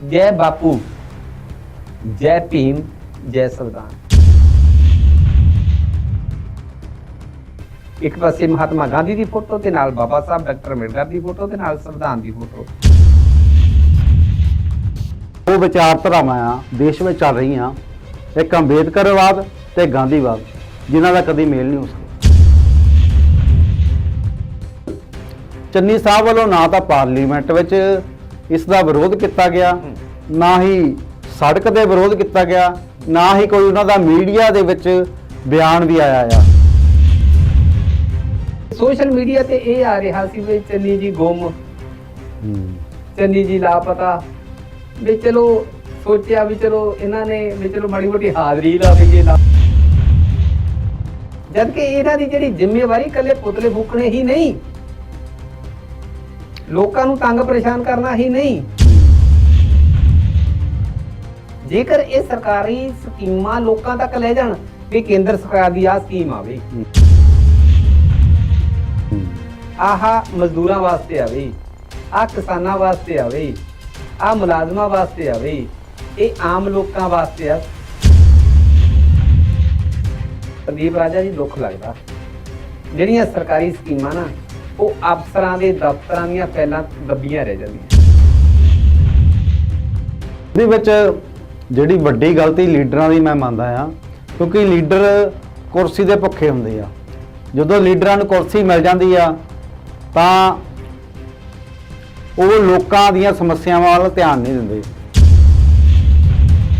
ਜੈ ਬਾਪੂ ਜੈ ਭੀਮ ਜੈ ਸੰਵਿਧਾਨ ਇੱਕ ਪਾਸੇ ਮਹਾਤਮਾ ਗਾਂਧੀ ਦੀ ਫੋਟੋ ਤੇ ਨਾਲ ਬਾਬਾ ਸਾਹਿਬ ਡਾਕਟਰ ਅੰਬੇਡਕਰ ਦੀ ਫੋਟੋ ਤੇ ਨਾਲ ਸੰਵਿਧਾਨ ਦੀ ਫੋਟੋ ਉਹ ਵਿਚਾਰਧਾਰਾਵਾਂ ਆ ਦੇਸ਼ ਵਿੱਚ ਚੱਲ ਰਹੀਆਂ ਇੱਕ ਅੰਬੇਦਕਰਵਾਦ ਤੇ ਗਾਂਧੀਵਾਦ ਜਿਨ੍ਹਾਂ ਦਾ ਕਦੀ ਮੇਲ ਨਹੀਂ ਹੋ ਸਕਦਾ ਚੰਨੀ ਸਾਹਿਬ ਵੱਲੋਂ ਨਾ ਤਾਂ ਪਾਰਲੀਮੈਂਟ ਵਿੱਚ ਇਸ ਦਾ ਵਿਰੋਧ ਕੀਤਾ ਗਿਆ ਨਾ ਹੀ ਸੜਕ ਤੇ ਵਿਰੋਧ ਕੀਤਾ ਗਿਆ ਨਾ ਹੀ ਕੋਈ ਉਹਨਾਂ ਦਾ ਮੀਡੀਆ ਦੇ ਵਿੱਚ ਬਿਆਨ ਵੀ ਆਇਆ ਆ। ਸੋਸ਼ਲ ਮੀਡੀਆ ਤੇ ਇਹ ਆ ਰਿਹਾ ਸੀ ਵੀ ਚੰਨੀ ਜੀ ਗੁੰਮ ਚੰਨੀ ਜੀ ਲਾਪਤਾ ਵੀ ਚਲੋ ਸੋਚਿਆ ਵੀ ਚਲੋ ਇਹਨਾਂ ਨੇ ਵੀ ਚਲੋ ਮਾੜੀ ਮੋਟੀ ਹਾਜ਼ਰੀ ਲਾ ਦਈਏ ਨਾ ਜਦ ਕਿ ਇਹਨਾਂ ਦੀ ਜਿਹੜੀ ਜ਼ਿੰਮੇਵਾਰੀ ਇਕੱਲੇ ਪੁਤਲੇ ਫੂਕਣੇ ਹੀ ਨਹੀਂ ਲੋਕਾਂ ਨੂੰ ਤੰਗ ਪਰੇਸ਼ਾਨ ਕਰਨਾ ਹੀ ਨਹੀਂ। ਜੇਕਰ ਇਹ ਸਰਕਾਰੀ ਸਕੀਮਾਂ ਲੋਕਾਂ ਤੱਕ ਲੈ ਜਾਣ, ਵੀ ਕੇਂਦਰ ਸਰਕਾਰ ਦੀ ਆ ਸਕੀਮ ਆਵੇ। ਆਹ ਮਜ਼ਦੂਰਾਂ ਵਾਸਤੇ ਆਵੇ ਆ ਕਿਸਾਨਾਂ ਵਾਸਤੇ ਆਵੇ ਆ ਮੁਲਾਜ਼ਮਾਂ ਵਾਸਤੇ ਆਵੇ, ਇਹ ਆਮ ਲੋਕਾਂ ਵਾਸਤੇ ਆ। ਸੰਦੀਪ ਰਾਜਾ ਜੀ, ਦੁੱਖ ਲੱਗਦਾ। ਜਿਹੜੀਆਂ ਸਰਕਾਰੀ ਸਕੀਮਾਂ ਨਾ ਉਹ ਅਫਸਰਾਂ ਦੇ ਦਫ਼ਤਰਾਂ ਦੀਆਂ ਫੈਲਾਂ ਦੱਬੀਆਂ ਰਹਿ ਜਾਂਦੀਆਂ। ਦੇ ਵਿੱਚ ਜਿਹੜੀ ਵੱਡੀ ਗਲਤੀ ਲੀਡਰਾਂ ਦੀ ਮੈਂ ਮੰਨਦਾ ਆ ਕਿਉਂਕਿ ਲੀਡਰ ਕੁਰਸੀ ਦੇ ਭੁੱਖੇ ਹੁੰਦੇ ਆ। ਜਦੋਂ ਲੀਡਰਾਂ ਨੂੰ ਕੁਰਸੀ ਮਿਲ ਜਾਂਦੀ ਆ, ਤਾਂ ਉਹ ਲੋਕਾਂ ਦੀਆਂ ਸਮੱਸਿਆਵਾਂ ਵੱਲ ਧਿਆਨ ਨਹੀਂ ਦਿੰਦੇ।